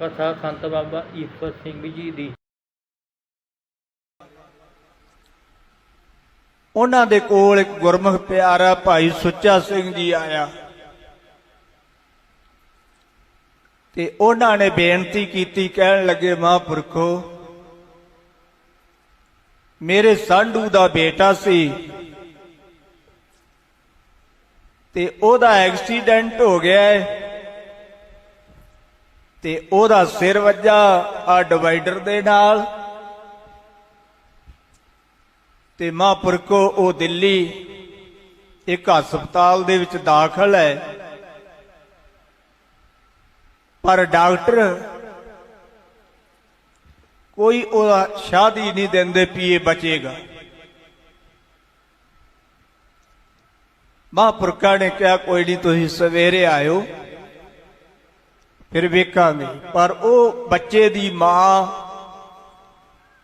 ਕਥਾ ਸੰਤ ਬਾਬਾ ਈਸ਼ਵਰ ਸਿੰਘ ਜੀ ਦੀ। ਉਹਨਾਂ ਦੇ ਕੋਲ ਇੱਕ ਗੁਰਮੁਖ ਪਿਆਰਾ ਭਾਈ ਸੁੱਚਾ ਸਿੰਘ ਜੀ ਆਇਆ। ਤੇ ਉਹਨਾਂ ਨੇ ਬੇਨਤੀ ਕੀਤੀ, ਕਹਿਣ ਲੱਗੇ, ਮਹਾਂਪੁਰਖੋ, ਮੇਰੇ ਸਾਂਢੂ ਦਾ ਬੇਟਾ ਸੀ ਤੇ ਉਹਦਾ ਐਕਸੀਡੈਂਟ ਹੋ ਗਿਆ ਹੈ। ਤੇ ਉਹਦਾ ਸਿਰ ਵੱਜਾ ਆ ਡਿਵਾਈਡਰ ਦੇ ਨਾਲ। ਤੇ ਮਹਾਂਪੁਰਖੋ, ਉਹ ਦਿੱਲੀ ਇੱਕ ਹਸਪਤਾਲ ਦੇ ਵਿੱਚ ਦਾਖਲ ਹੈ। ਪਰ ਡਾਕਟਰ ਕੋਈ ਉਹਦਾ ਸ਼ਾਦੀ ਨਹੀਂ ਦਿੰਦੇ ਪੀਏ ਬਚੇਗਾ। ਮਹਾਂਪੁਰਖਾਂ ਨੇ ਕਿਹਾ, ਕੋਈ ਨਹੀਂ, ਤੁਸੀਂ ਸਵੇਰੇ ਆਇਓ। ਫਿਰ ਵੇਖਾਂਗੇ। ਪਰ ਉਹ ਬੱਚੇ ਦੀ ਮਾਂ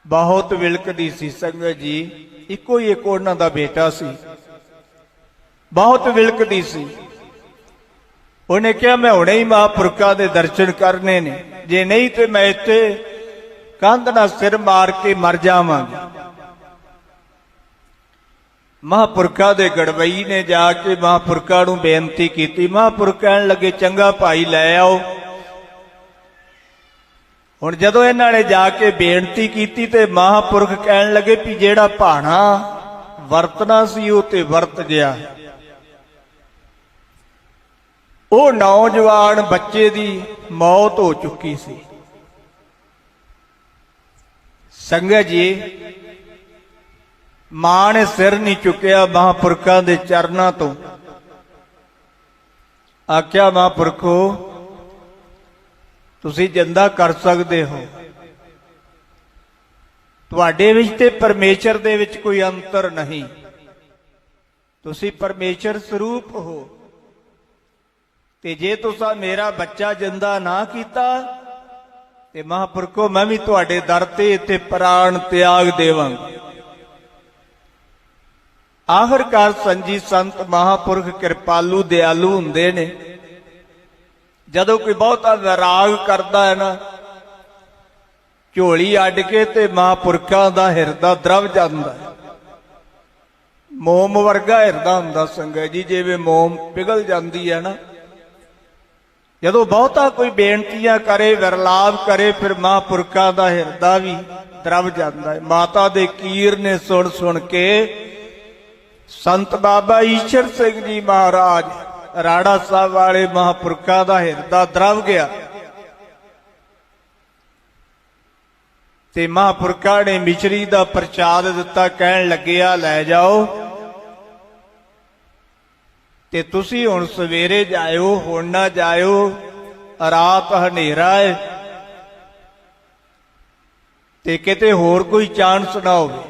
ਬਹੁਤ ਵਿਲਕਦੀ ਸੀ, ਸੰਗਤ ਜੀ। ਇੱਕੋ ਹੀ ਇੱਕ ਉਹਨਾਂ ਦਾ ਬੇਟਾ ਸੀ। ਬਹੁਤ ਵਿਲਕਦੀ ਸੀ। ਉਹਨੇ ਕਿਹਾ, ਮੈਂ ਹੁਣੇ ਹੀ ਮਹਾਂਪੁਰਖਾਂ ਦੇ ਦਰਸ਼ਨ ਕਰਨੇ ਨੇ। ਜੇ ਨਹੀਂ ਤੇ ਮੈਂ ਇੱਥੇ ਕੰਧ ਨਾਲ ਸਿਰ ਮਾਰ ਕੇ ਮਰ ਜਾਵਾਂਗੀ। ਮਹਾਂਪੁਰਖਾਂ ਦੇ ਗੜਵਈ ਨੇ ਜਾ ਕੇ ਮਹਾਂਪੁਰਖਾਂ ਨੂੰ ਬੇਨਤੀ ਕੀਤੀ, ਮਹਾਂਪੁਰਖ ਕਹਿਣ ਲੱਗੇ, ਚੰਗਾ ਭਾਈ, ਲੈ ਆਓ। ਹੁਣ ਜਦੋਂ ਇਹਨਾਂ ਨੇ ਜਾ ਕੇ ਬੇਨਤੀ ਕੀਤੀ ਤੇ ਮਹਾਂਪੁਰਖ ਕਹਿਣ ਲੱਗੇ ਵੀ ਜਿਹੜਾ ਭਾਣਾ ਵਰਤਣਾ ਸੀ ਉਹ ਤੇ ਵਰਤ ਗਿਆ। ਉਹ ਨੌਜਵਾਨ ਬੱਚੇ ਦੀ ਮੌਤ ਹੋ ਚੁੱਕੀ ਸੀ। ਸੰਗਤ ਜੀ ਮਾਂ ਨੇ ਸਿਰ ਨਹੀਂ ਚੁੱਕਿਆ ਮਹਾਂਪੁਰਖਾਂ ਦੇ ਚਰਨਾਂ ਤੋਂ। ਆਖਿਆ, ਮਹਾਂਪੁਰਖੋ ਤੁਸੀਂ ਜਿੰਦਾ ਕਰ ਸਕਦੇ ਹੋ। ਤੁਹਾਡੇ ਵਿੱਚ ਤੇ ਪਰਮੇਸ਼ਰ ਦੇ ਵਿੱਚ ਕੋਈ ਅੰਤਰ ਨਹੀਂ। ਤੁਸੀਂ ਪਰਮੇਸ਼ਰ ਸਰੂਪ ਹੋ। ਤੇ ਜੇ ਤੁਸੀਂ ਮੇਰਾ ਬੱਚਾ ਜਿੰਦਾ ਨਾ ਕੀਤਾ, ਤੇ ਮਹਾਂਪੁਰਖੋ, ਮੈਂ ਵੀ ਤੁਹਾਡੇ ਦਰ ਤੇ ਇੱਥੇ ਪ੍ਰਾਣ ਤਿਆਗ ਦੇਵਾਂਗਾ। ਆਖਰਕਾਰ ਸੰਜੀ ਸੰਤ ਮਹਾਪੁਰਖ ਕਿਰਪਾਲੂ, ਦਿਆਲੂ ਹੁੰਦੇ ਨੇ। ਜਦੋਂ ਕੋਈ ਬਹੁਤਾ ਵਿਰਾਗ ਕਰਦਾ ਹੈ ਨਾ, ਝੋਲੀ ਅੱਡ ਕੇ ਤੇ ਮਹਾਪੁਰਖਾਂ ਦਾ ਹਿਰਦਾ ਦਰਵ ਜਾਂਦਾ ਹੈ। ਮੋਮ ਵਰਗਾ ਹਿਰਦਾ ਹੁੰਦਾ ਸੰਗਤ ਜੀ, ਜਿਵੇਂ ਮੋਮ ਪਿਘਲ ਜਾਂਦੀ ਹੈ ਨਾ। ਜਦੋਂ ਬਹੁਤਾ ਕੋਈ ਬੇਨਤੀਆਂ ਕਰੇ, ਵਿਰਲਾਪ ਕਰੇ, ਫਿਰ ਮਹਾਪੁਰਖਾਂ ਦਾ ਹਿਰਦਾ ਵੀ ਦਰਵ ਜਾਂਦਾ ਹੈ। ਮਾਤਾ ਦੇ ਕੀਰ ਨੇ ਸੁਣ ਸੁਣ ਕੇ ਸੰਤ ਬਾਬਾ ਈਸ਼ਰ ਸਿੰਘ ਜੀ ਮਹਾਰਾਜ ਰਾੜਾ ਸਾਹਿਬ ਵਾਲੇ ਮਹਾਪੁਰਖਾਂ ਦਾ ਹਿਰਦਾ ਦਰਵ ਗਿਆ। ਤੇ ਮਹਾਪੁਰਖਾਂ ਨੇ ਮਿਸ਼ਰੀ ਦਾ ਪ੍ਰਚਾਦ ਦਿੱਤਾ, ਕਹਿਣ ਲੱਗਿਆ ਲੈ ਜਾਓ। ਤੇ ਤੁਸੀਂ ਹੁਣ ਸਵੇਰੇ ਜਾਇਓ, ਹੁਣ ਨਾ ਜਾਇਓ, ਰਾਤ ਹਨੇਰਾ ਹੈ ਤੇ ਕਿਤੇ ਹੋਰ ਕੋਈ ਚਾਂਸ ਨਾ ਹੋਵੇ।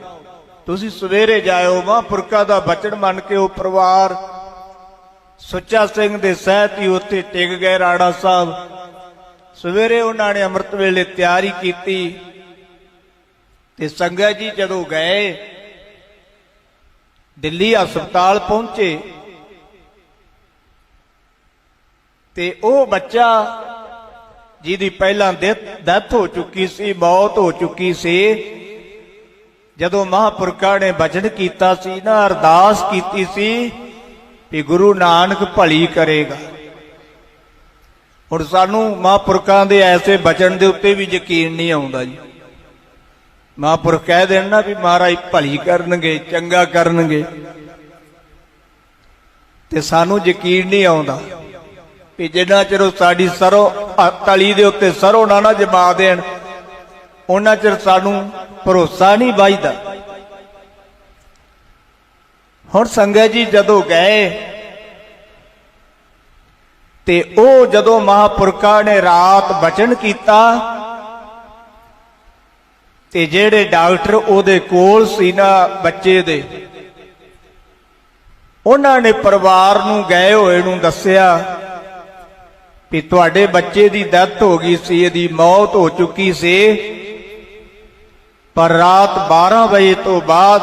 ਤੁਸੀਂ ਸਵੇਰੇ ਜਾਇਓ, ਮਹਾਂਪੁਰਖਾਂ ਦਾ ਬਚਨ ਮੰਨ ਕੇ ਉਹ ਪਰਿਵਾਰ ਸੁੱਚਾ ਸਿੰਘ ਦੇ ਸਹਿਤ ਹੀ ਉੱਥੇ ਟਿਕ ਗਏ ਰਾੜਾ ਸਾਹਿਬ। ਸਵੇਰੇ ਉਹਨਾਂ ਨੇ ਅੰਮ੍ਰਿਤ ਵੇਲੇ ਤਿਆਰੀ ਕੀਤੀ ਤੇ ਸੰਗਤ ਜੀ ਜਦੋਂ ਗਏ, ਦਿੱਲੀ ਹਸਪਤਾਲ ਪਹੁੰਚੇ ਤੇ ਉਹ ਬੱਚਾ ਜਿਹਦੀ ਪਹਿਲਾਂ ਡੈਥ ਹੋ ਚੁੱਕੀ ਸੀ, ਮੌਤ ਹੋ ਚੁੱਕੀ ਸੀ, ਜਦੋਂ ਮਹਾਪੁਰਖਾਂ ਨੇ ਬਚਨ ਕੀਤਾ ਸੀ, ਨਾ ਅਰਦਾਸ ਕੀਤੀ ਸੀ ਵੀ ਗੁਰੂ ਨਾਨਕ ਭਲੀ ਕਰੇਗਾ। ਹੁਣ ਸਾਨੂੰ ਮਹਾਂਪੁਰਖਾਂ ਦੇ ਐਸੇ ਬਚਨ ਦੇ ਉੱਤੇ ਵੀ ਯਕੀਨ ਨਹੀਂ ਆਉਂਦਾ ਜੀ। ਮਹਾਂਪੁਰਖ ਕਹਿ ਦੇਣ ਨਾ ਵੀ ਮਹਾਰਾਜ ਭਲੀ ਕਰਨਗੇ, ਚੰਗਾ ਕਰਨਗੇ। ਤੇ ਸਾਨੂੰ ਯਕੀਨ ਨਹੀਂ ਆਉਂਦਾ ਕਿ ਜਿੰਨਾ ਚਿਰ ਉਹ ਸਾਡੀ ਸਰੋਂ ਤਲੀ ਦੇ ਉੱਤੇ ਸਰੋਂ ਨਾ ਨਾ ਜਮਾ ਦੇਣ, ਉਹਨਾਂ ਚਿਰ ਸਾਨੂੰ ਭਰੋਸਾ ਨਹੀਂ ਵੱਜਦਾ। ਹੁਣ ਸੰਗਤ ਜੀ ਜਦੋਂ ਗਏ, ਤੇ ਉਹ ਜਦੋਂ ਮਹਾਪੁਰਖਾਂ ਨੇ ਰਾਤ ਬਚਨ ਕੀਤਾ, ਤੇ ਜਿਹੜੇ ਡਾਕਟਰ ਉਹਦੇ ਕੋਲ ਸੀ ਨਾ ਬੱਚੇ ਦੇ, ਉਹਨਾਂ ਨੇ ਪਰਿਵਾਰ ਨੂੰ ਗਏ ਹੋਏ ਨੂੰ ਦੱਸਿਆ ਵੀ ਤੁਹਾਡੇ ਬੱਚੇ ਦੀ ਡੈਥ ਹੋ ਗਈ ਸੀ, ਇਹਦੀ ਮੌਤ ਹੋ ਚੁੱਕੀ ਸੀ, ਪਰ ਰਾਤ 12 ਵਜੇ ਤੋਂ ਬਾਅਦ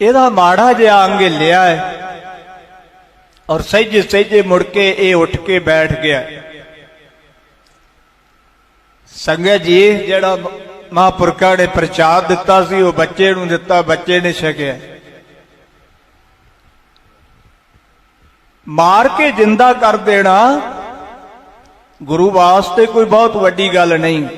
ਇਹਦਾ ਮਾੜਾ ਜਿਹਾ ਅੰਗ ਲਿਆ ਹੈ। ਔਰ ਸਹਿਜੇ ਸਹਿਜੇ ਮੁੜ ਕੇ ਇਹ ਉੱਠ ਕੇ ਬੈਠ ਗਿਆ। ਸੰਗਤ ਜੀ, ਜਿਹੜਾ ਮਹਾਂਪੁਰਖਾਂ ਨੇ ਪ੍ਰਚਾਰ ਦਿੱਤਾ ਸੀ, ਉਹ ਬੱਚੇ ਨੂੰ ਦਿੱਤਾ, ਬੱਚੇ ਨੇ ਛਕਿਆ। ਮਾਰ ਕੇ ਜਿੰਦਾ ਕਰ ਦੇਣਾ, ਗੁਰੂ ਵਾਸਤੇ ਕੋਈ ਬਹੁਤ ਵੱਡੀ ਗੱਲ ਨਹੀਂ।